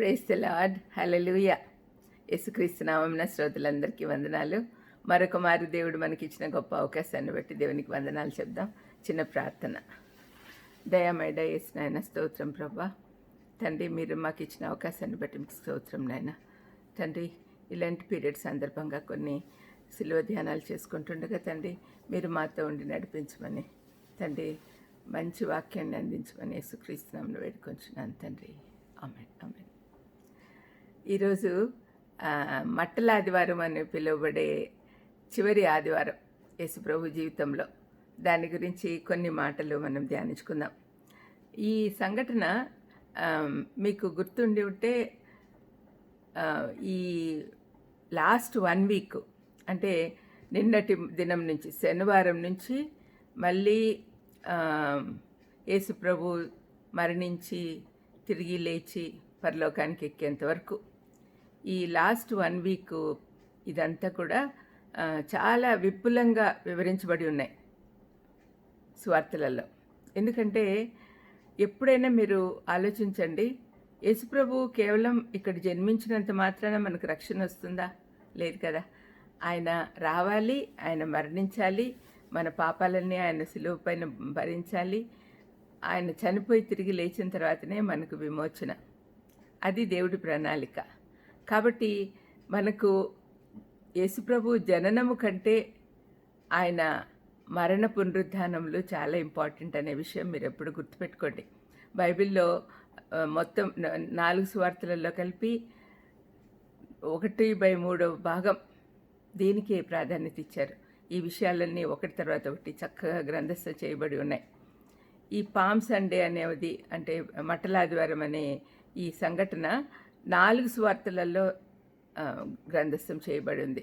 Praise the lord. హలలుయ యేసుక్రీస్తు నామమున శ్రోతలందరికీ వందనాలు. మరొక మారు దేవుడు మనకి ఇచ్చిన గొప్ప అవకాశాన్ని బట్టి దేవునికి వందనాలు చెప్దాం. చిన్న ప్రార్థన. దయామేడ నాయన స్తోత్రం ప్రభా. తండ్రి మీరు మాకు ఇచ్చిన అవకాశాన్ని బట్టి మీకు స్తోత్రం నాయన. తండ్రి ఇలాంటి పీరియడ్ సందర్భంగా కొన్ని సిలువ ధ్యానాలు చేసుకుంటుండగా తండ్రి మీరు మాతో ఉండి నడిపించమని తండ్రి మంచి వాక్యాన్ని అందించమని యేసుక్రీస్తునామను వేడుకొంచున్నాను తండ్రి. ఆమె ఆమె ఈరోజు మట్టల ఆదివారం అని పిలువబడే చివరి ఆదివారం యేసుప్రభు జీవితంలో. దాని గురించి కొన్ని మాటలు మనం ధ్యానించుకుందాం. ఈ సంఘటన మీకు గుర్తుండి ఉంటే ఈ లాస్ట్ వన్ వీక్ అంటే నిన్నటి దినం నుంచి శనివారం నుంచి మళ్ళీ యేసుప్రభు మరణించి తిరిగి లేచి పరలోకానికి ఎక్కేంత వరకు ఈ లాస్ట్ వన్ వీక్ ఇదంతా కూడా చాలా విపులంగా వివరించబడి ఉన్నాయి స్వార్థలలో ఎందుకంటే ఎప్పుడైనా మీరు ఆలోచించండి యేసుప్రభు కేవలం ఇక్కడ జన్మించినంత మాత్రాన మనకు రక్షణ వస్తుందా? లేదు కదా. ఆయన రావాలి ఆయన మరణించాలి మన పాపాలన్నీ ఆయన సులువు పైన భరించాలి ఆయన చనిపోయి తిరిగి లేచిన తర్వాతనే మనకు విమోచన. అది దేవుడి ప్రణాళిక. కాబట్టి మనకు యేసుప్రభు జననము కంటే ఆయన మరణ పునరుద్ధానములు చాలా ఇంపార్టెంట్ అనే విషయం మీరు ఎప్పుడు గుర్తుపెట్టుకోండి. బైబిల్లో మొత్తం నాలుగు సువార్తలలో కలిపి ఒకటి బై మూడవ భాగం దీనికే ప్రాధాన్యత ఇచ్చారు. ఈ విషయాలన్నీ ఒకటి తర్వాత ఒకటి చక్కగా గ్రంథస్థ చేయబడి ఉన్నాయి. ఈ పామ్ సండే అనేది అంటే మటలాదివారం అనే ఈ సంఘటన నాలుగు సువార్తలలో గ్రంథస్థం చేయబడి ఉంది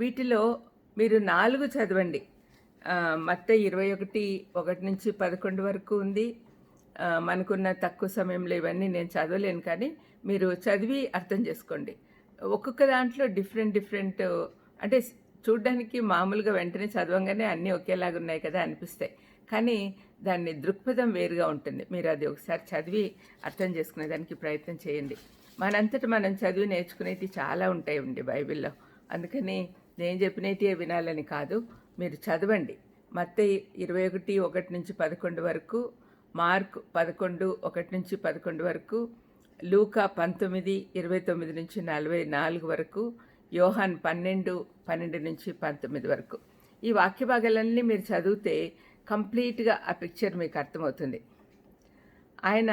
వీటిలో మీరు నాలుగు చదవండి. మొత్తం మత్త ఇరవై ఒకటి ఒకటి నుంచి పదకొండు వరకు ఉంది. మనకున్న తక్కువ సమయంలో ఇవన్నీ నేను చదవలేను కానీ మీరు చదివి అర్థం చేసుకోండి. ఒక్కొక్క దాంట్లో డిఫరెంట్ డిఫరెంట్ అంటే చూడ్డానికి మామూలుగా వెంటనే చదవంగానే అన్నీ ఒకేలాగా ఉన్నాయి కదా అనిపిస్తాయి. కానీ దాన్ని దృక్పథం వేరుగా ఉంటుంది. మీరు అది ఒకసారి చదివి అర్థం చేసుకునే దానికి ప్రయత్నం చేయండి. మనంతట మనం చదివి నేర్చుకునేవి చాలా ఉంటాయి ఉండి బైబిల్లో. అందుకని నేను చెప్పినవి వినాలని కాదు మీరు చదవండి. మత్త ఇరవై ఒకటి ఒకటి నుంచి పదకొండు వరకు మార్క్ పదకొండు ఒకటి నుంచి పదకొండు వరకు లూకా పంతొమ్మిది ఇరవై తొమ్మిది నుంచి నలభై నాలుగు వరకు యోహాన్ పన్నెండు పన్నెండు నుంచి పంతొమ్మిది వరకు. ఈ వాక్య భాగాలన్నీ మీరు చదివితే కంప్లీట్గా ఆ పిక్చర్ మీకు అర్థమవుతుంది. ఆయన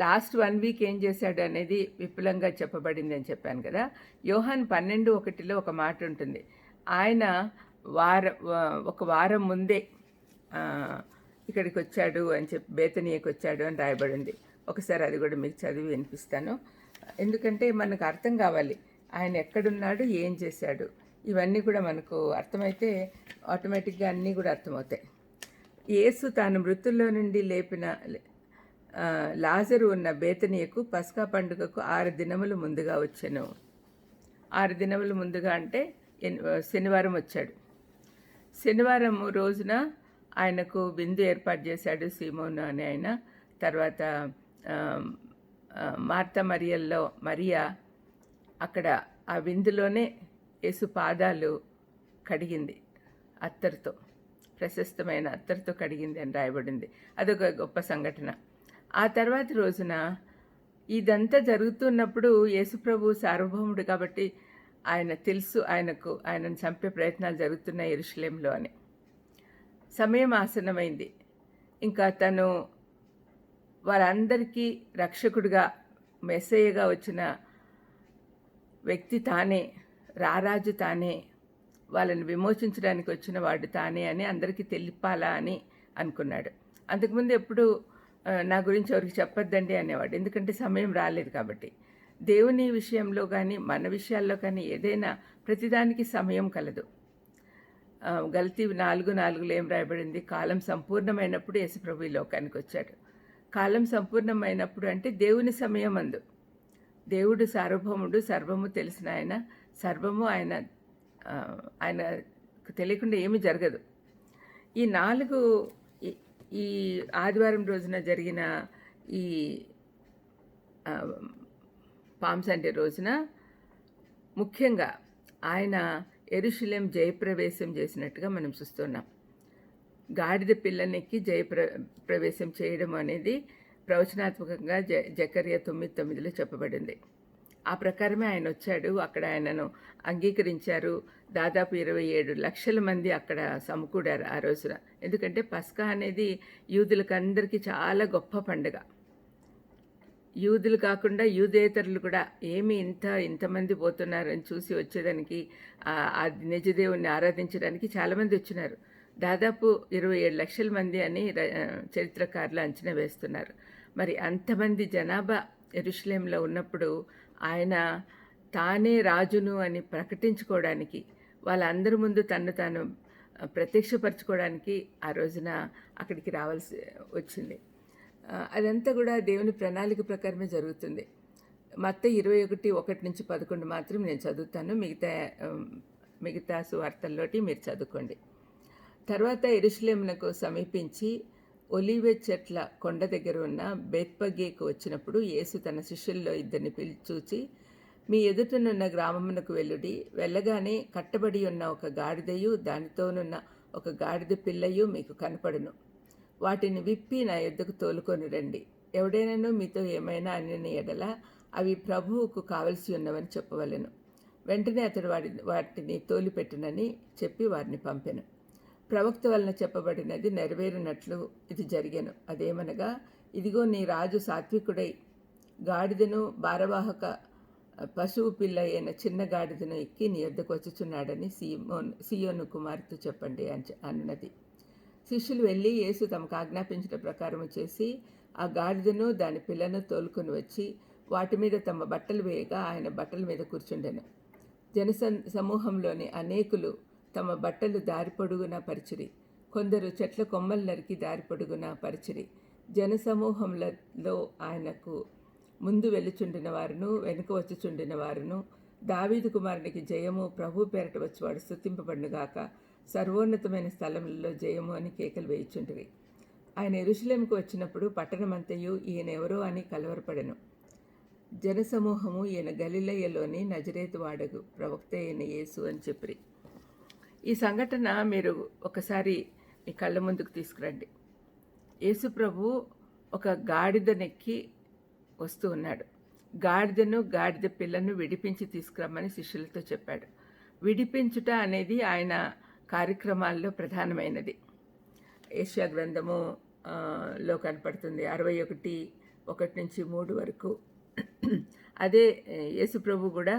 లాస్ట్ వన్ వీక్ ఏం చేశాడు అనేది విపులంగా చెప్పబడింది అని చెప్పాను కదా. యోహాన్ పన్నెండు ఒకటిలో ఒక మాట ఉంటుంది. ఆయన వార ఒక వారం ముందే ఇక్కడికి వచ్చాడు అని చెప్పి బేతనీయకు వచ్చాడు అని రాయబడింది. ఒకసారి అది కూడా మీకు చదివి వినిపిస్తాను. ఎందుకంటే మనకు అర్థం కావాలి. ఆయన ఎక్కడున్నాడు ఏం చేశాడు? ఇవన్నీ కూడా మనకు అర్థమైతే ఆటోమేటిక్గా అన్నీ కూడా అర్థమవుతాయి. యేసు తాను మృతుల్లో నుండి లేపిన లాజరు ఉన్న బేతనీయకు పస్కా పండుగకు ఆరు దినములు ముందుగా వచ్చాను. ఆరు దినములు ముందుగా అంటే ఎన్- శనివారం వచ్చాడు. శనివారం రోజున ఆయనకు విందు ఏర్పాటు చేశాడు సీమోను అని ఆయన. తర్వాత మార్త మరియల్లో మరియా అక్కడ ఆ విందులోనే యేసు పాదాలు కడిగింది అత్తరుతో. ప్రశస్తమైన అత్తరుతో కడిగింది అని రాయబడింది. అదొక గొప్ప సంఘటన. ఆ తర్వాత రోజున ఇదంతా జరుగుతున్నప్పుడు యేసుప్రభు సార్వభౌముడు కాబట్టి ఆయన తెలుసు ఆయనకు ఆయనను చంపే ప్రయత్నాలు జరుగుతున్నాయి ఎరుషలేంలో అని. సమయం ఆసన్నమైంది. ఇంకా తను వారందరికీ రక్షకుడిగా మెస్సేయగా వచ్చిన వ్యక్తి తానే రారాజు తానే వాళ్ళని విమోచించడానికి వచ్చిన వాడు తానే అని అందరికీ తెలిపాలా అని అనుకున్నాడు. అంతకుముందు ఎప్పుడు నా గురించి ఎవరికి చెప్పొద్దండి అనేవాడు. ఎందుకంటే సమయం రాలేదు కాబట్టి. దేవుని విషయంలో కానీ మన విషయాల్లో కానీ ఏదైనా ప్రతిదానికి సమయం కలదు. గల్తీ నాలుగు నాలుగులో ఏం రాయబడింది? కాలం సంపూర్ణమైనప్పుడు యేసుప్రభు ఈ లోకానికి వచ్చాడు. కాలం సంపూర్ణమైనప్పుడు అంటే దేవుని సమయం అందు. దేవుడు సార్వభౌముడు సర్వము తెలిసిన ఆయన సర్వము ఆయన ఆయనకు తెలియకుండా ఏమీ జరగదు. ఈ నాలుగు ఈ- ఈ ఆదివారం రోజున జరిగిన ఈ పామ్ సండే రోజున ముఖ్యంగా ఆయన ఎరుషులేం జయప్రవేశం చేసినట్టుగా మనం చూస్తున్నాం. గాడిద పిల్లనికి జయప్ర ప్రవేశం చేయడం అనేది ప్రవచనాత్మకంగా జ జకర్య తొమ్మిది తొమ్మిదిలో చెప్పబడింది. ఆ ప్రకారమే ఆయన వచ్చాడు అక్కడ ఆయనను అంగీకరించారు దాదాపు ఇరవై ఏడు లక్షల మంది అక్కడ సమకూడారు ఆ రోజున. ఎందుకంటే పస్కా అనేది యూదులకు అందరికీ చాలా గొప్ప పండుగ. యూదులు కాకుండా యూదేతరులు కూడా ఏమి ఇంత ఇంతమంది పోతున్నారని చూసి వచ్చేదానికి ఆ నిజదేవుణ్ణి ఆరాధించడానికి చాలామంది వచ్చినారు. దాదాపు ఇరవై ఏడు లక్షల మంది అని చరిత్రకారులు అంచనా వేస్తున్నారు. మరి అంతమంది జనాభా ఎరుషులేంలో ఉన్నప్పుడు ఆయన తానే రాజును అని ప్రకటించుకోవడానికి వాళ్ళందరి ముందు తను తాను ప్రత్యక్షపరచుకోవడానికి ఆ రోజున అక్కడికి రావాల్సి వచ్చింది. అదంతా కూడా దేవుని ప్రణాళిక ప్రకారమే జరుగుతుంది. మత్త ఇరవై ఒకటి ఒకటి నుంచి పదకొండు మాత్రం నేను చదువుతాను. మిగతా మిగతా సువార్తల్లోటి మీరు చదువుకోండి. తర్వాత ఎరుసలేమునకు సమీపించి ఒలివె చెట్ల కొండ దగ్గర ఉన్న బేత్పగేకు వచ్చినప్పుడు యేసు తన శిష్యుల్లో ఇద్దరిని పిలిచూచి మీ ఎదుటనున్న గ్రామమునకు వెళ్ళుడి. వెళ్ళగానే కట్టబడి ఉన్న ఒక గాడిదయు దానితోనున్న ఒక గాడిద పిల్లయు మీకు కనపడును. వాటిని విప్పి నా ఎద్దుకు తోలుకొని రండి. ఎవడైనాను మీతో ఏమైనా అన్ని ఎడల అవి ప్రభువుకు కావలసి ఉన్నవని చెప్పవలను. వెంటనే అతడు వాడి వాటిని తోలిపెట్టునని చెప్పి వారిని పంపెను. ప్రవక్త వలన చెప్పబడినది నెరవేరినట్లు ఇది జరిగాను. అదేమనగా ఇదిగో నీ రాజు సాత్వికుడై గాడిదను భారవాహక పశువు పిల్ల అయిన చిన్న గాడిదను ఎక్కి నీ వద్దకు వచ్చుచున్నాడని సీమోన్ సియోను కుమార్తె చెప్పండి అని అన్నది. శిష్యులు వెళ్ళి యేసు తమకు ఆజ్ఞాపించిన ప్రకారం చేసి ఆ గాడిదను దాని పిల్లను తోలుకొని వచ్చి వాటి మీద తమ బట్టలు వేయగా ఆయన బట్టల మీద కూర్చుండెను. జన సమూహంలోని అనేకులు తమ బట్టలు దారి పొడుగున పరిచిరి. కొందరు చెట్ల కొమ్మలు నరికి దారి పొడుగున పరిచిరి. జనసమూహంలో ఆయనకు ముందు వెళ్ళుచుండిన వారును వెనుక వచ్చుచుండిన వారును. దావీదు కుమారునికి జయము ప్రభు పేరట వచ్చి స్థుతింపబడినగాక సర్వోన్నతమైన స్థలంలో జయము అని కేకలు వేయిచుంటివి ఆయన ఎరుషులేంకు వచ్చినప్పుడు పట్టణమంతయు ఈయన ఎవరో అని కలవరపడెను. జనసమూహము ఈయన గలిలయ్యలోని నజరేతు వాడగు ప్రవక్త అయిన యేసు అని చెప్పి ఈ సంఘటన మీరు ఒకసారి మీ కళ్ళ ముందుకు తీసుకురండి. యేసు ప్రభు ఒక గాడిద నెక్కి వస్తూ ఉన్నాడు. గాడిదను గాడిద పిల్లను విడిపించి తీసుకురమ్మని శిష్యులతో చెప్పాడు. విడిపించుట అనేది ఆయన కార్యక్రమాల్లో ప్రధానమైనది. ఏషియా గ్రంథము లో కనపడుతుంది. అరవై ఒకటి ఒకటి నుంచి మూడు వరకు. అదే యేసుప్రభు కూడా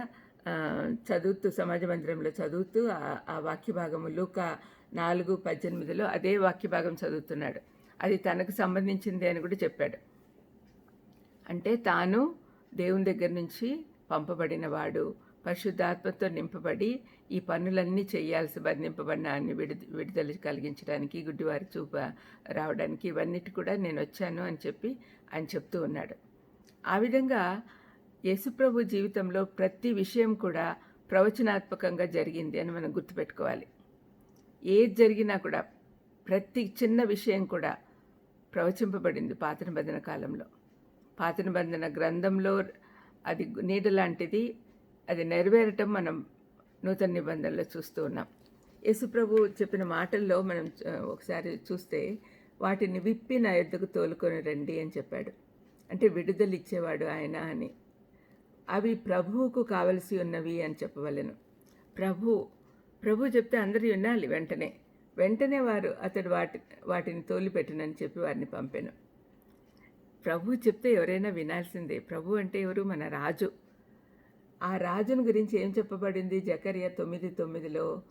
చదువుతూ సమాజ మందిరంలో చదువుతూ ఆ వాక్య భాగము లూక నాలుగు పద్దెనిమిదిలో అదే వాక్య భాగం చదువుతున్నాడు. అది తనకు సంబంధించింది అని కూడా చెప్పాడు. అంటే తాను దేవుని దగ్గర నుంచి పంపబడినవాడు. పరిశుద్ధాత్మతో నింపబడి ఈ పనులన్నీ చేయాల్సి బంధింపబడిన అన్ని విడు విడుదల కలిగించడానికి గుడ్డివారి చూప రావడానికి ఇవన్నిటి కూడా నేను వచ్చాను అని చెప్పి ఆయన చెప్తూ ఉన్నాడు. ఆ విధంగా యేసుప్రభు జీవితంలో ప్రతి విషయం కూడా ప్రవచనాత్మకంగా జరిగింది అని మనం గుర్తుపెట్టుకోవాలి. ఏది జరిగినా కూడా ప్రతి చిన్న విషయం కూడా ప్రవచింపబడింది పాత నిబంధన కాలంలో. పాత నిబంధన గ్రంథంలో అది నీడ లాంటిది అది నెరవేరటం మనం నూతన నిబంధనలో చూస్తూ ఉన్నాం. యేసుప్రభు చెప్పిన మాటల్లో మనం ఒకసారి చూస్తే వాటిని విప్పి నా ఎద్దుకు తోలుకొని రండి అని చెప్పాడు. అంటే విడుదల ఇచ్చేవాడు ఆయన అని. అవి ప్రభువుకు కావలసి ఉన్నవి అని చెప్పవలను. ప్రభు ప్రభు చెప్తే అందరూ వినాలి వెంటనే. వెంటనే వారు అతడు వాటి వాటిని తోలిపెట్టనని చెప్పి వారిని పంపాను. ప్రభు చెప్తే ఎవరైనా వినాల్సిందే. ప్రభు అంటే ఎవరు? మన రాజు. ఆ రాజును గురించి ఏం చెప్పబడింది? జకర్య తొమ్మిది తొమ్మిదిలో?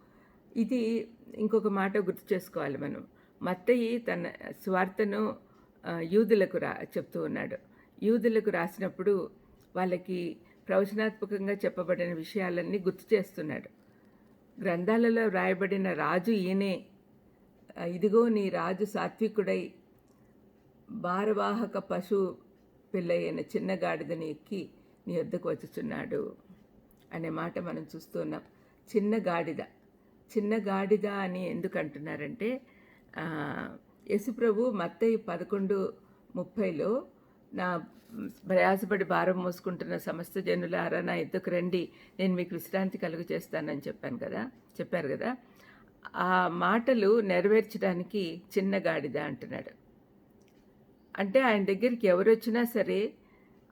ఇది ఇంకొక మాట గుర్తు చేసుకోవాలి మనం. మత్తయి తన స్వార్థను యూదులకు రా చెప్తూ ఉన్నాడు. యూదులకు రాసినప్పుడు వాళ్ళకి ప్రవచనాత్మకంగా చెప్పబడిన విషయాలన్నీ గుర్తు చేస్తున్నాడు. గ్రంథాలలో వ్రాయబడిన రాజు ఈయనే. ఇదిగో నీ రాజు సాత్వికుడై భారవాహక పశు పిల్లయ్యన చిన్న గాడిదని ఎక్కి నీ వద్దకు వచ్చుచున్నాడు అనే మాట మనం చూస్తున్నాం. చిన్న గాడిద. చిన్న గాడిద అని ఎందుకు అంటున్నారంటే యశుప్రభు మత్తయి పదకొండు ముప్పైలో నా ప్రయాసపడి భారం మోసుకుంటున్న సమస్త జనులారా నా ఎద్దుకు రండి నేను మీకు విశ్రాంతి కలుగు చేస్తానని చెప్పాను కదా చెప్పారు కదా. ఆ మాటలు నెరవేర్చడానికి చిన్న గాడిద అంటున్నాడు. అంటే ఆయన దగ్గరికి ఎవరు వచ్చినా సరే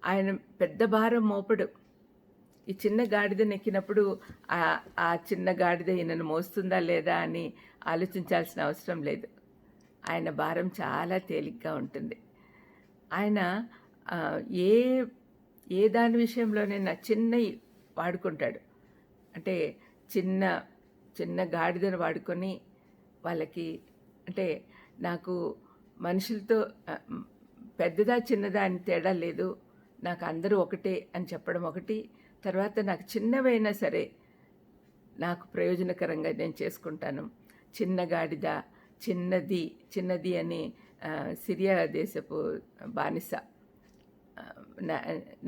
ఆయన పెద్ద భారం మోపడు. ఈ చిన్న గాడిద ఎక్కినప్పుడు ఆ చిన్న గాడిద ఈయనను మోస్తుందా లేదా అని ఆలోచించాల్సిన అవసరం లేదు. ఆయన భారం చాలా తేలిగ్గా ఉంటుంది. ఆయన ఏ ఏ దాని విషయంలోనైనా చిన్నవి వాడుకుంటాడు. అంటే చిన్న చిన్న గాడిదను వాడుకొని వాళ్ళకి అంటే నాకు మనుషులతో పెద్దదా చిన్నదా అని తేడా లేదు. నాకు అందరూ ఒకటే అని చెప్పడం ఒకటి. తర్వాత నాకు చిన్నవైనా సరే నాకు ప్రయోజనకరంగా నేను చేసుకుంటాను. చిన్నగాడిద చిన్నది చిన్నది అని సిరియా దేశపు బానిస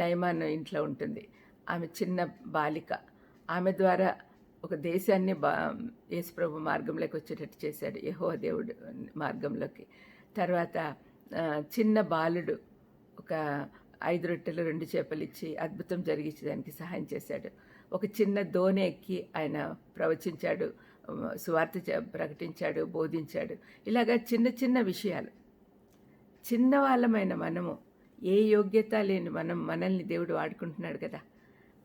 నయమాన్ ఇంట్లో ఉంటుంది. ఆమె చిన్న బాలిక. ఆమె ద్వారా ఒక దేశాన్ని బా యేసుప్రభు మార్గంలోకి వచ్చేటట్టు చేశాడు. యహో దేవుడు మార్గంలోకి. తర్వాత చిన్న బాలుడు ఒక ఐదు రొట్టెలు రెండు చేపలు ఇచ్చి అద్భుతం జరిగించడానికి సహాయం చేశాడు. ఒక చిన్న దోణి ఎక్కి ఆయన ప్రవచించాడు సువార్త చే- ప్రకటించాడు బోధించాడు. ఇలాగా చిన్న చిన్న విషయాలు. చిన్నవాళ్ళమైన మనము ఏ యోగ్యత లేని మనం మనల్ని దేవుడు వాడుకుంటున్నాడు కదా.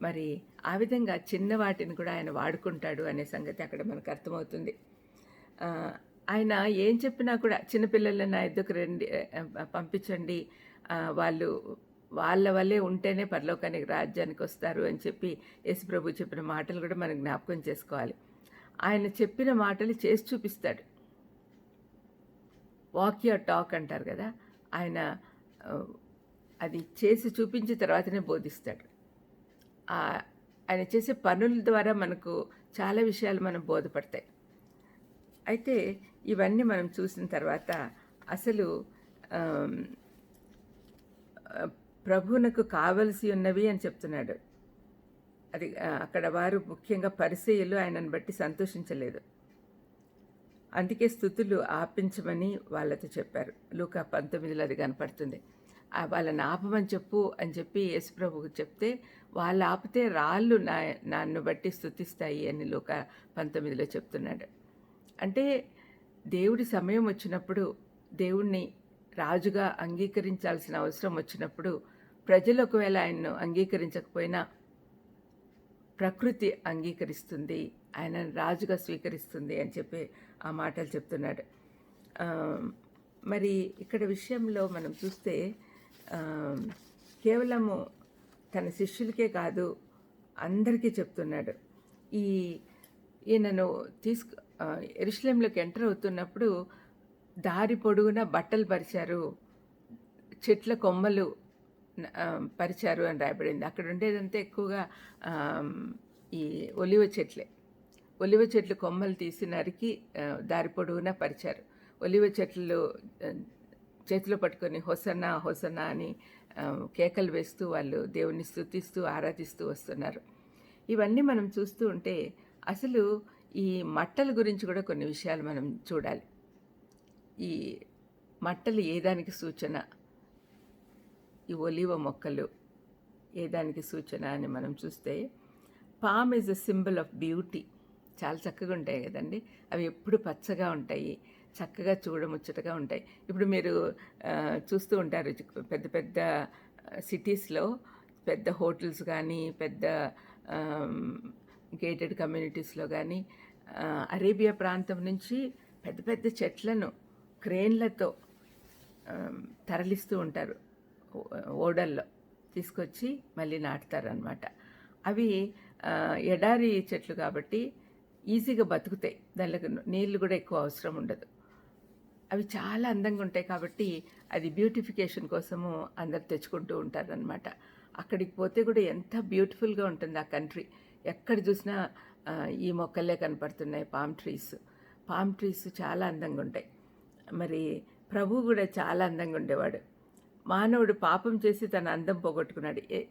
మరి ఆ విధంగా చిన్న వాటిని కూడా ఆయన వాడుకుంటాడు అనే సంగతి అక్కడ మనకు అర్థమవుతుంది. ఆయన ఏం చెప్పినా కూడా చిన్నపిల్లలను నా ఇద్దరికి రండి పంపించండి. వాళ్ళు వాళ్ళ వల్లే ఉంటేనే పరలోకానికి రాజ్యానికి వస్తారు అని చెప్పి యేసుప్రభు చెప్పిన మాటలు కూడా మనం జ్ఞాపకం చేసుకోవాలి. ఆయన చెప్పిన మాటలు చేసి చూపిస్తాడు. వాక్ యువర్ టాక్ అంటారు కదా ఆయన అది చేసి చూపించిన తర్వాతనే బోధిస్తాడు. ఆయన చేసే పనుల ద్వారా మనకు చాలా విషయాలు మనం బోధపడతాయి. అయితే ఇవన్నీ మనం చూసిన తర్వాత అసలు ప్రభువునకు కావలసి ఉన్నవి అని చెప్తున్నాడు. అది అక్కడ వారు ముఖ్యంగా పరిచయలు ఆయనను బట్టి సంతోషించలేదు. అందుకే స్థుతులు ఆపించమని వాళ్ళతో చెప్పారు. లూకా పంతొమ్మిదిలో అది కనపడుతుంది. వాళ్ళని ఆపమని చెప్పు అని చెప్పి యేసుప్రభుకు చెప్తే వాళ్ళు ఆపితే రాళ్ళు నా నన్ను బట్టి స్థుతిస్తాయి అని లూకా పంతొమ్మిదిలో చెప్తున్నాడు. అంటే దేవుడి సమయం వచ్చినప్పుడు దేవుణ్ణి రాజుగా అంగీకరించాల్సిన అవసరం వచ్చినప్పుడు ప్రజలు ఒకవేళ ఆయన్ను అంగీకరించకపోయినా ప్రకృతి అంగీకరిస్తుంది ఆయన రాజుగా స్వీకరిస్తుంది అని చెప్పి ఆ మాటలు చెప్తున్నాడు. మరి ఇక్కడ విషయంలో మనం చూస్తే కేవలము తన శిష్యులకే కాదు అందరికీ చెప్తున్నాడు. ఈ ఈయనను తీసుకు ఎరుషలేంలోకి ఎంటర్ అవుతున్నప్పుడు దారి పొడుగున బట్టలు పరిచారు చెట్ల కొమ్మలు పరిచారు అని రాయబడింది. అక్కడ ఉండేదంతా ఎక్కువగా ఈ ఒలివ చెట్లే. ఒలివ చెట్లు కొమ్మలు తీసి నరికి దారి పొడవునా పరిచారు. ఒలివ చెట్లు చేతిలో పట్టుకొని హొసన్న హొసన్న అని కేకలు వేస్తూ వాళ్ళు దేవుణ్ణి స్థుతిస్తూ ఆరాధిస్తూ వస్తున్నారు. ఇవన్నీ మనం చూస్తూ ఉంటే అసలు ఈ మట్టల గురించి కూడా కొన్ని విషయాలు మనం చూడాలి. ఈ మట్టలు ఏ దానికి సూచన? ఈ ఒలివ మొక్కలు ఏ దానికి సూచన అని మనం చూస్తే palm is a symbol of beauty చాలా చక్కగా ఉంటాయి కదండి. అవి ఎప్పుడు పచ్చగా ఉంటాయి చక్కగా చూడముచ్చటగా ఉంటాయి. ఇప్పుడు మీరు చూస్తూ ఉంటారు పెద్ద పెద్ద సిటీస్లో పెద్ద హోటల్స్ కానీ పెద్ద గేటెడ్ కమ్యూనిటీస్లో కానీ అరేబియా ప్రాంతం నుంచి పెద్ద పెద్ద చెట్లను క్రేన్లతో తరలిస్తూ ఉంటారు. ఓడల్లో తీసుకొచ్చి మళ్ళీ నాటుతారనమాట అవి ఎడారి చెట్లు కాబట్టి ఈజీగా బతుకుతాయి. దానికి నీళ్ళు కూడా ఎక్కువ అవసరం ఉండదు. అవి చాలా అందంగా ఉంటాయి కాబట్టి అది బ్యూటిఫికేషన్ కోసము అందరు తెచ్చుకుంటూ ఉంటారనమాట అక్కడికి పోతే కూడా ఎంత బ్యూటిఫుల్గా ఉంటుంది ఆ కంట్రీ. ఎక్కడ చూసినా ఈ మొక్కలే కనపడుతున్నాయి పామ్ ట్రీస్ పామ్ ట్రీస్ చాలా అందంగా ఉంటాయి. మరి ప్రభు కూడా చాలా అందంగా ఉండేవాడు. మానవుడు పాపం చేసి తన అందం పోగొట్టుకున్నాడు. ఏ-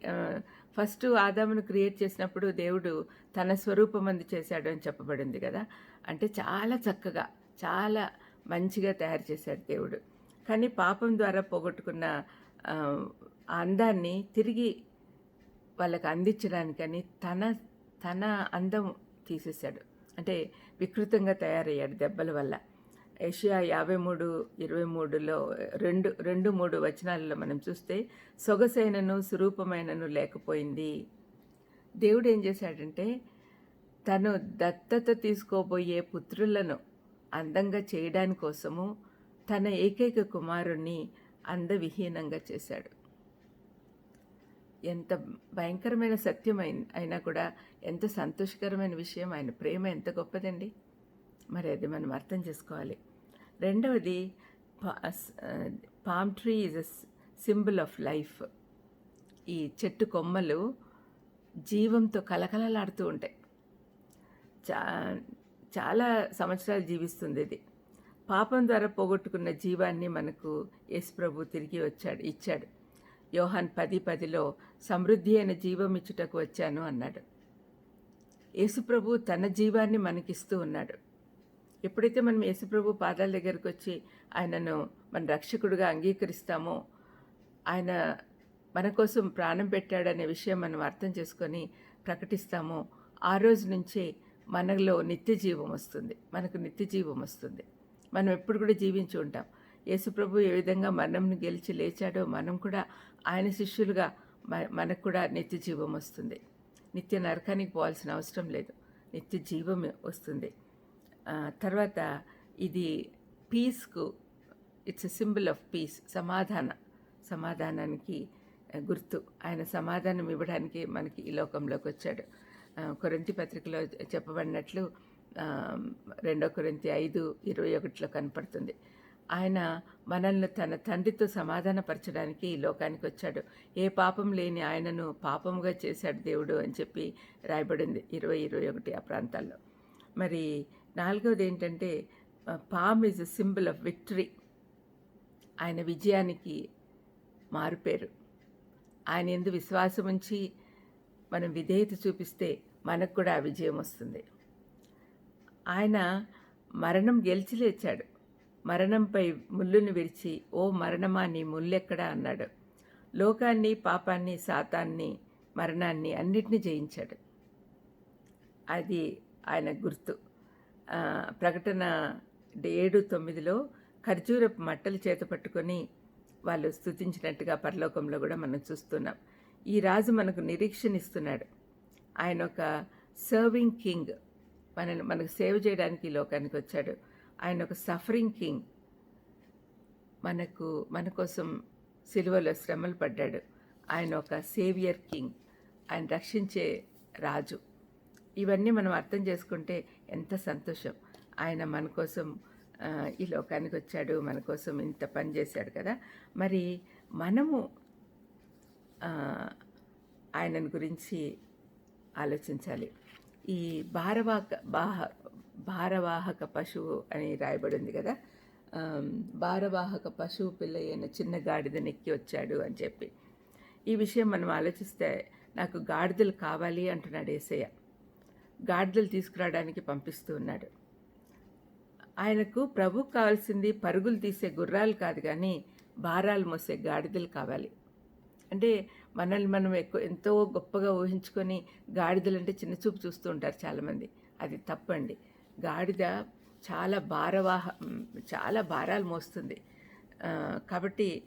ఫస్ట్ ఆదామును క్రియేట్ చేసినప్పుడు దేవుడు తన స్వరూపం అందు చేశాడు అని చెప్పబడింది కదా. అంటే చాలా చక్కగా చాలా మంచిగా తయారు చేశాడు దేవుడు. కానీ పాపం ద్వారా పోగొట్టుకున్న ఆ అందాన్ని తిరిగి వాళ్ళకి అందించడానికని తన తన అందం తీసేశాడు. అంటే వికృతంగా తయారయ్యాడు దెబ్బల వల్ల. ఏషియా యాభై మూడు ఇరవై మూడులో రెండు రెండు మూడు వచనాలలో మనం చూస్తే సొగసైనను సురూపమైనను లేకపోయింది. దేవుడు ఏం చేశాడంటే తను దత్తత తీసుకోబోయే పుత్రులను అందంగా చేయడాని కోసము తన ఏకైక కుమారుణ్ణి అందవిహీనంగా చేశాడు. ఎంత భయంకరమైన సత్యం అయినా కూడా ఎంత సంతోషకరమైన విషయం ఆయన ప్రేమ ఎంత గొప్పదండి. మరి అది మనం అర్థం చేసుకోవాలి. రెండవది palm tree is a symbol of life ఈ చెట్టు కొమ్మలు జీవంతో కలకలలాడుతూ ఉంటాయి. చా చాలా సంవత్సరాలు జీవిస్తుంది ఇది. పాపం ద్వారా పోగొట్టుకున్న జీవాన్ని మనకు యేసుప్రభు తిరిగి వచ్చాడు ఇచ్చాడు. యోహాన్ పది పదిలో సమృద్ధి అయిన జీవం ఇచ్చుటకు వచ్చాను అన్నాడు. యేసుప్రభు తన జీవాన్ని మనకిస్తూ ఉన్నాడు. ఎప్పుడైతే మనం యేసుప్రభు పాదాల దగ్గరకు వచ్చి ఆయనను మన రక్షకుడిగా అంగీకరిస్తామో ఆయన మన కోసం ప్రాణం పెట్టాడనే విషయం మనం అర్థం చేసుకొని ప్రకటిస్తామో ఆ రోజు నుంచే మనలో నిత్య జీవం వస్తుంది. మనకు నిత్య జీవం వస్తుంది. మనం ఎప్పుడు కూడా జీవించి ఉంటాం. యేసుప్రభు ఏ విధంగా మరణంను గెలిచి లేచాడో మనం కూడా ఆయన శిష్యులుగా మ- మనకు కూడా నిత్య జీవం వస్తుంది. నిత్య నరకానికి పోవాల్సిన అవసరం లేదు. నిత్య జీవం వస్తుంది. తర్వాత ఇది పీస్కు it's a symbol of peace సమాధాన సమాధానానికి గుర్తు. ఆయన సమాధానం ఇవ్వడానికి మనకి ఈ లోకంలోకి వచ్చాడు. కొరంతి పత్రికలో చెప్పబడినట్లు రెండో కొరంతి ఐదు ఇరవై ఒకటిలో కనపడుతుంది. ఆయన మనల్ని తన తండ్రితో సమాధానపరచడానికి ఈ లోకానికి వచ్చాడు. ఏ పాపం లేని ఆయనను పాపముగా చేశాడు దేవుడు అని చెప్పి రాయబడింది ఇరవై ఇరవై ఒకటి ఆ ప్రాంతాల్లో. మరి నాలుగవది ఏంటంటే palm is a symbol of victory ఆయన విజయానికి మారుపేరు. ఆయన ఎందు విశ్వాసం ఉంచి మనం విధేయత చూపిస్తే మనకు కూడా ఆ విజయం వస్తుంది. ఆయన మరణం గెలిచి లేచాడు. మరణంపై ముళ్ళును విరిచి ఓ మరణమా నీ ముల్లెక్కడా అన్నాడు. లోకాన్ని పాపాన్ని శాతాన్ని మరణాన్ని అన్నిటినీ జయించాడు. అది ఆయన గుర్తు. ప్రకటన ఏడు తొమ్మిదిలో ఖర్జూరపు మట్టలు చేత పట్టుకొని వాళ్ళు స్థుతించినట్టుగా పరలోకంలో కూడా మనం చూస్తున్నాం. ఈ రాజు మనకు నిరీక్షణ ఇస్తున్నాడు ఆయన ఒక సర్వింగ్ కింగ్. మనను మనకు సేవ చేయడానికి లోకానికి వచ్చాడు. ఆయన ఒక సఫరింగ్ కింగ్ మనకు మన కోసం సిలువలో శ్రమలు పడ్డాడు. ఆయన ఒక సేవియర్ కింగ్ ఆయన రక్షించే రాజు. ఇవన్నీ మనం అర్థం చేసుకుంటే ఎంత సంతోషం. ఆయన మన కోసం ఈ లోకానికి వచ్చాడు మన కోసం ఇంత పని చేశాడు కదా. మరి మనము ఆయనను గురించి ఆలోచించాలి. ఈ భారవాక బాహ భారవాహక పశువు అని రాయబడి ఉంది కదా భారవాహక పశువు పిల్ల అయిన చిన్న గాడిద నెక్కి వచ్చాడు అని చెప్పి. ఈ విషయం మనం ఆలోచిస్తే నాకు గాడిదలు కావాలి అంటున్నాడు ఏసయ్య. గాడిదలు తీసుకురావడానికి పంపిస్తూ ఉన్నాడు. ఆయనకు ప్రభుకు కావాల్సింది పరుగులు తీసే గుర్రాలు కాదు కానీ భారాలు మోసే గాడిదలు కావాలి. అంటే మనల్ని మనం ఎక్కువ ఎంతో గొప్పగా ఊహించుకొని గాడిదలు అంటే చిన్న చూపు చూస్తూ ఉంటారు చాలామంది. అది తప్పండి. గాడిద చాలా భారవాహ చాలా భారాలు మోస్తుంది. కాబట్టి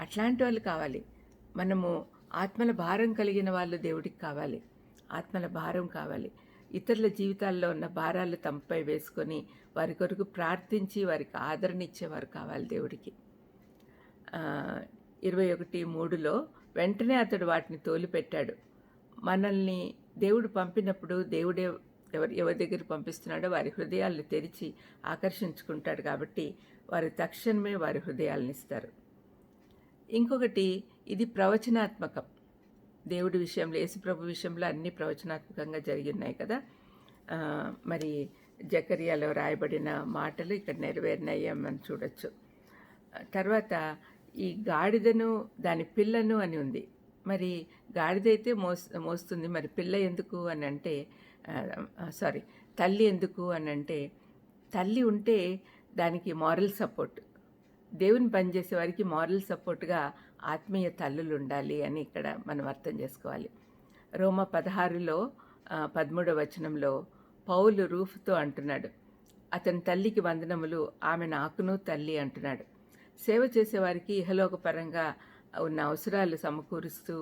అట్లాంటి వాళ్ళు కావాలి. మనము ఆత్మల భారం కలిగిన వాళ్ళు దేవుడికి కావాలి. ఆత్మల భారం కావాలి. ఇతరుల జీవితాల్లో ఉన్న భారాలు తమపై వేసుకొని వారి కొరకు ప్రార్థించి వారికి ఆదరణ ఇచ్చేవారు కావాలి దేవుడికి. ఇరవై ఒకటి మూడులో వెంటనే అతడు వాటిని తోలిపెట్టాడు. మనల్ని దేవుడు పంపినప్పుడు దేవుడే ఎవరి ఎవరి దగ్గర పంపిస్తున్నాడో వారి హృదయాలను తెరిచి ఆకర్షించుకుంటాడు కాబట్టి వారు తక్షణమే వారి హృదయాలను ఇస్తారు. ఇంకొకటి ఇది ప్రవచనాత్మకం. దేవుడి విషయంలో యేసుప్రభు విషయంలో అన్ని ప్రవచనాత్మకంగా జరిగి ఉన్నాయి కదా. మరి జకరియాలో రాయబడిన మాటలు ఇక్కడ నెరవేరినాయేమని మనం చూడొచ్చు. తర్వాత ఈ గాడిదను దాని పిల్లను అని ఉంది. మరి గాడిద అయితే మోస్ మోస్తుంది. మరి పిల్ల ఎందుకు అని అంటే సారీ తల్లి ఎందుకు అని అంటే తల్లి ఉంటే దానికి మారల్ సపోర్ట్ దేవుని పనిచేసే వారికి మారల్ సపోర్ట్గా ఆత్మీయ తల్లులు ఉండాలి అని ఇక్కడ మనం అర్థం చేసుకోవాలి. రోమ పదహారులో పదమూడవ వచనంలో పౌలు రూఫ్తో అంటున్నాడు అతని తల్లికి వందనములు ఆమె నాకును తల్లి అంటున్నాడు. సేవ చేసేవారికి ఇహలోకపరంగా ఉన్న అవసరాలు సమకూరుస్తూ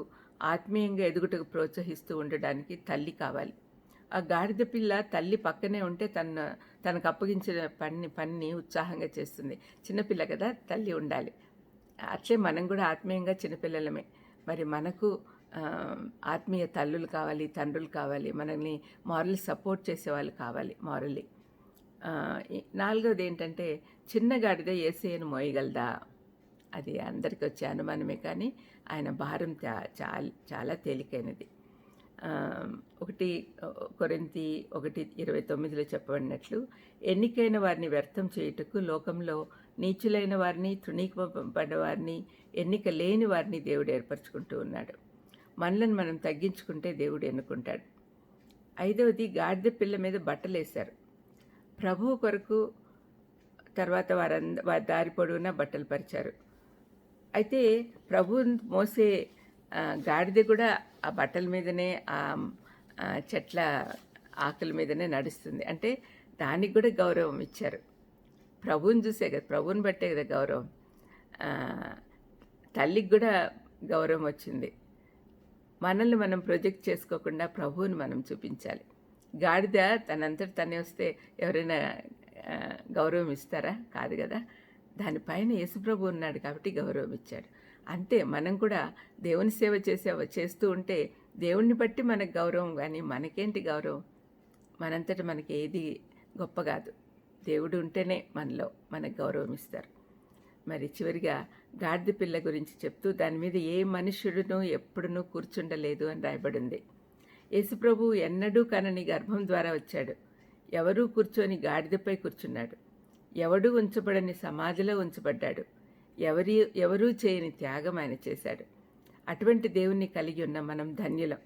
ఆత్మీయంగా ఎదుగుటకు ప్రోత్సహిస్తూ ఉండడానికి తల్లి కావాలి. ఆ గాడిద పిల్ల తల్లి పక్కనే ఉంటే తన తనకు అప్పగించిన పని పనిని ఉత్సాహంగా చేస్తుంది. చిన్నపిల్ల కదా తల్లి ఉండాలి. అట్లే మనం కూడా ఆత్మీయంగా చిన్నపిల్లలమే మరి మనకు ఆత్మీయ తల్లులు కావాలి తండ్రులు కావాలి మనల్ని మారల్ సపోర్ట్ చేసేవాళ్ళు కావాలి మారల్లీ నాలుగవది ఏంటంటే చిన్న గాడిద ఏసేయను మోయగలదా? అది అందరికీ వచ్చే అనుమానమే కానీ ఆయన భారం చాలా చాలా తేలికైనది. ఒకటి కొరింతి ఒకటి ఇరవై తొమ్మిదిలో చెప్పబడినట్లు ఎన్నికైన వారిని వ్యర్థం చేయుటకు లోకంలో నీచులైన వారిని తృణీకపడ్డ వారిని ఎన్నిక లేని వారిని దేవుడు ఏర్పరచుకుంటూ ఉన్నాడు. మనలను మనం తగ్గించుకుంటే దేవుడు ఎన్నుకుంటాడు. ఐదవది గాడిద పిల్ల మీద బట్టలు వేశారు. ప్రభువు కొరకు తర్వాత వారంద వారి దారి పొడవునా బట్టలు పరిచారు. అయితే ప్రభు మోసే గాడిద కూడా ఆ బట్టల మీదనే ఆ చెట్ల ఆకుల మీదనే నడుస్తుంది. అంటే దానికి కూడా గౌరవం ఇచ్చారు. ప్రభువుని చూసే కదా ప్రభువుని బట్టే కదా గౌరవం. తల్లికి కూడా గౌరవం వచ్చింది. మనల్ని మనం ప్రొజెక్ట్ చేసుకోకుండా ప్రభువుని మనం చూపించాలి. గాడిద తనంతటి తనే వస్తే ఎవరైనా గౌరవం ఇస్తారా? కాదు కదా. దానిపైన యేసుప్రభు ఉన్నాడు కాబట్టి గౌరవం ఇచ్చాడు. అంతే మనం కూడా దేవుని సేవ చేసే చేస్తూ ఉంటే దేవుణ్ణి బట్టి మనకు గౌరవం కానీ మనకేంటి గౌరవం? మనంతట మనకి ఏది గొప్ప కాదు. దేవుడు ఉంటేనే మనలో మనకు గౌరవం ఇస్తారు. మరి చివరిగా గాడిద పిల్ల గురించి చెప్తూ దాని మీద ఏ మనుష్యుడును ఎప్పుడునూ కూర్చుండలేదు అని రాయబడింది. యేసుప్రభు ఎన్నడూ కనని గర్భం ద్వారా వచ్చాడు. ఎవరూ కూర్చొని గాడిదపై కూర్చున్నాడు. ఎవడూ ఉంచబడని సమాధిలో ఉంచబడ్డాడు. ఎవరి ఎవరూ చేయని త్యాగం ఆయన చేశాడు. అటువంటి దేవుణ్ణి కలిగి ఉన్న మనం ధన్యులం.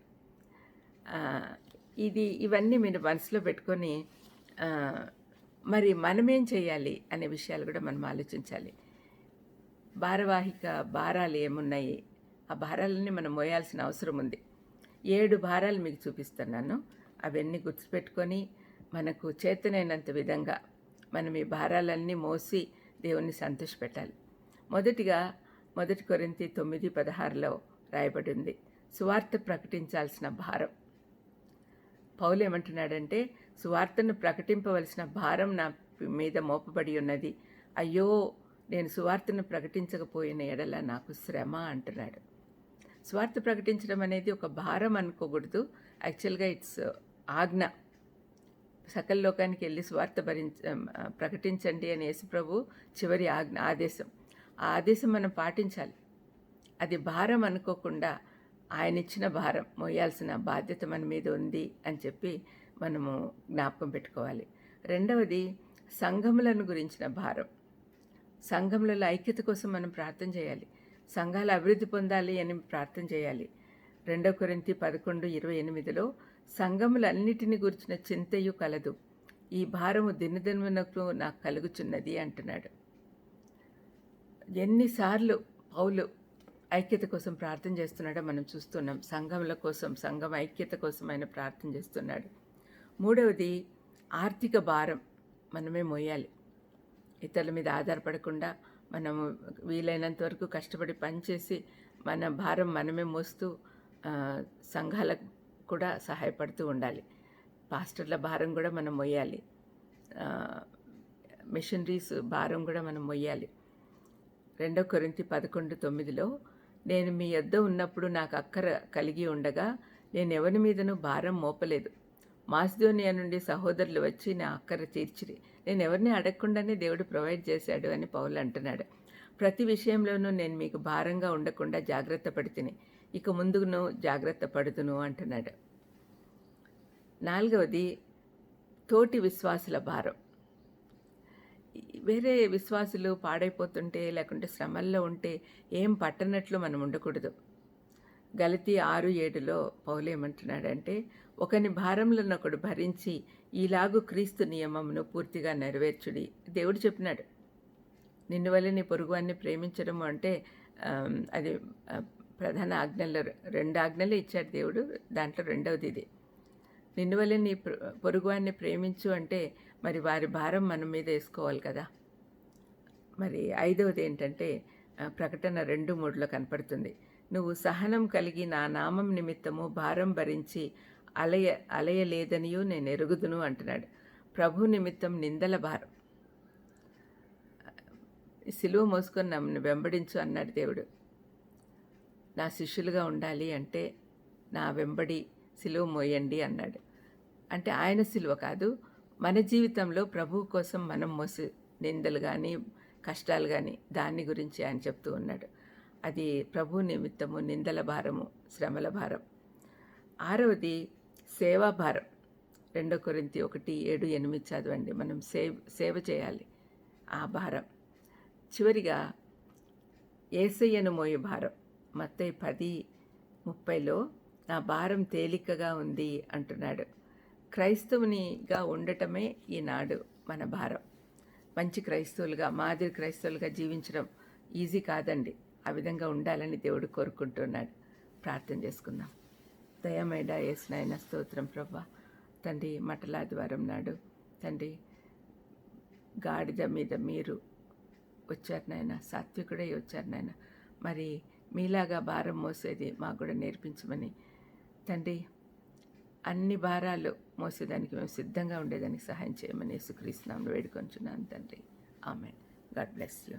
ఇది ఇవన్నీ మీరు మనసులో పెట్టుకొని మరి మనమేం చేయాలి అనే విషయాలు కూడా మనం ఆలోచించాలి. భారవాహిక భారాలు ఏమున్నాయి? ఆ భారాలన్నీ మనం మోయాల్సిన అవసరం ఉంది. ఏడు భారాలు మీకు చూపిస్తున్నాను. అవన్నీ గుర్తుపెట్టుకొని మనకు చేతనైనంత విధంగా మనం ఈ భారాలన్నీ మోసి దేవుణ్ణి సంతోషపెట్టాలి. మొదటిగా మొదటి కొరింతి తొమ్మిది పదహారులో రాయబడి ఉంది సువార్త ప్రకటించాల్సిన భారం. పౌలు ఏమంటున్నాడంటే సువార్తను ప్రకటింపవలసిన భారం నా మీద మోపబడి ఉన్నది. అయ్యో నేను సువార్తను ప్రకటించకపోయిన ఎడల నాకు శ్రమ అంటున్నాడు. స్వార్థ ప్రకటించడం అనేది ఒక భారం అనుకోకూడదు. యాక్చువల్గా ఇట్స్ ఆజ్ఞ. సకల లోకానికి వెళ్ళి స్వార్థ భరించ ప్రకటించండి అని యేసుప్రభు చివరి ఆజ్ఞ ఆదేశం. ఆ ఆదేశం మనం పాటించాలి. అది భారం అనుకోకుండా ఆయన ఇచ్చిన భారం మోయాల్సిన బాధ్యత మన మీద ఉంది అని చెప్పి మనము జ్ఞాపకం పెట్టుకోవాలి. రెండవది సంఘములను గురించిన భారం. సంఘములలో ఐక్యత కోసం మనం ప్రార్థన చేయాలి. సంఘాలు అభివృద్ధి పొందాలి అని ప్రార్థన చేయాలి. రెండో కొరింతి పదకొండు ఇరవై ఎనిమిదిలో సంఘములన్నిటిని గురించిన చింతయు కలదు. ఈ భారము దినదినమునకు నాకు కలుగుచున్నది అంటున్నాడు. ఎన్నిసార్లు పౌలు ఐక్యత కోసం ప్రార్థన చేస్తున్నాడో మనం చూస్తున్నాం. సంఘముల కోసం సంఘం ఐక్యత కోసం ఆయన ప్రార్థన చేస్తున్నాడు. మూడవది ఆర్థిక భారం మనమే మోయాలి. ఇతరుల మీద ఆధారపడకుండా మనము వీలైనంత వరకు కష్టపడి పనిచేసి మన భారం మనమే మోస్తూ సంఘాలకు కూడా సహాయపడుతూ ఉండాలి. పాస్టర్ల భారం కూడా మనం మొయ్యాలి మిషనరీస్ భారం కూడా మనం మొయ్యాలి రెండో కొరింతి పదకొండు తొమ్మిదిలో నేను మీ యొద్ద ఉన్నప్పుడు నాకు అక్కర కలిగి ఉండగా నేను ఎవరి మీదనూ భారం మోపలేదు. మాసిదోనియా నుండి సహోదరులు వచ్చి నా అక్కర తీర్చిరి. నేను ఎవరిని అడగకుండానే దేవుడు ప్రొవైడ్ చేశాడు అని పౌలు అంటున్నాడు. ప్రతి విషయంలోనూ నేను మీకు భారంగా ఉండకుండా జాగ్రత్త పడితిని. ఇక ముందును జాగ్రత్త పడుతును అంటున్నాడు. నాలుగవది తోటి విశ్వాసుల భారం. వేరే విశ్వాసులు పాడైపోతుంటే లేకుంటే శ్రమల్లో ఉంటే ఏం పట్టనట్లు మనం ఉండకూడదు. గలతి ఆరు ఏడులో పౌలేమంటున్నాడంటే ఒకని భారములనొకడు భరించి ఈలాగు క్రీస్తు నియమమును పూర్తిగా నెరవేర్చుడి. దేవుడు చెప్పినాడు నిన్ను వల్ల నీ పొరుగువాన్ని ప్రేమించడం అంటే అది ప్రధాన ఆజ్ఞల్లో రెండు ఆజ్ఞలు ఇచ్చాడు దేవుడు దాంట్లో రెండవది ఇది. నిన్ను వల్ల నీ పొరుగువాన్ని ప్రేమించు అంటే మరి వారి భారం మన మీద వేసుకోవాలి కదా. మరి ఐదవది ఏంటంటే ప్రకటన రెండు మూడులో కనపడుతుంది. నువ్వు సహనం కలిగి నా నామం నిమిత్తము భారం భరించి అలయ అలయలేదనియూ నేను ఎరుగుదును అంటున్నాడు. ప్రభు నిమిత్తం నిందల భారం. సిలువ మోసుకొని నన్ను వెంబడించు అన్నాడు దేవుడు. నా శిష్యులుగా ఉండాలి అంటే నా వెంబడి సిలువ మోయండి అన్నాడు. అంటే ఆయన సిలువ కాదు మన జీవితంలో ప్రభువు కోసం మనం మోసు నిందలు కానీ కష్టాలు కానీ దాన్ని గురించి ఆయన చెప్తూ ఉన్నాడు. అది ప్రభు నిమిత్తము నిందల భారము శ్రమల భారం. ఆరవది సేవా భారం. రెండో కొరింతి ఒకటి ఏడు ఎనిమిది చదవండి. మనం సేవ్ సేవ చేయాలి. ఆ భారం. చివరిగా ఏసయ్యను మోయే భారం. మత్తయి పది ముప్పైలో నా భారం తేలికగా ఉంది అంటున్నాడు. క్రైస్తవునిగా ఉండటమే ఈనాడు మన భారం. మంచి క్రైస్తవులుగా మాదిరి క్రైస్తవులుగా జీవించడం ఈజీ కాదండి. ఆ విధంగా ఉండాలని దేవుడు కోరుకుంటున్నాడు. ప్రార్థన చేసుకుందాం. దయమేడ ఏసునాయన స్తోత్రం ప్రభా. తండ్రి మటలాదివారం నాడు తండ్రి గాడిద మీద మీరు వచ్చారు నాయన సాత్వికుడై వచ్చారు నాయన. మరి మీలాగా భారం మోసేది మాకు కూడా నేర్పించమని తండ్రి అన్ని భారాలు మోసేదానికి మేము సిద్ధంగా ఉండేదానికి సహాయం చేయమని యేసుక్రీస్తునామను వేడుకొంచున్నాను తండ్రి. ఆమె గాడ్ బ్లెస్ యూ.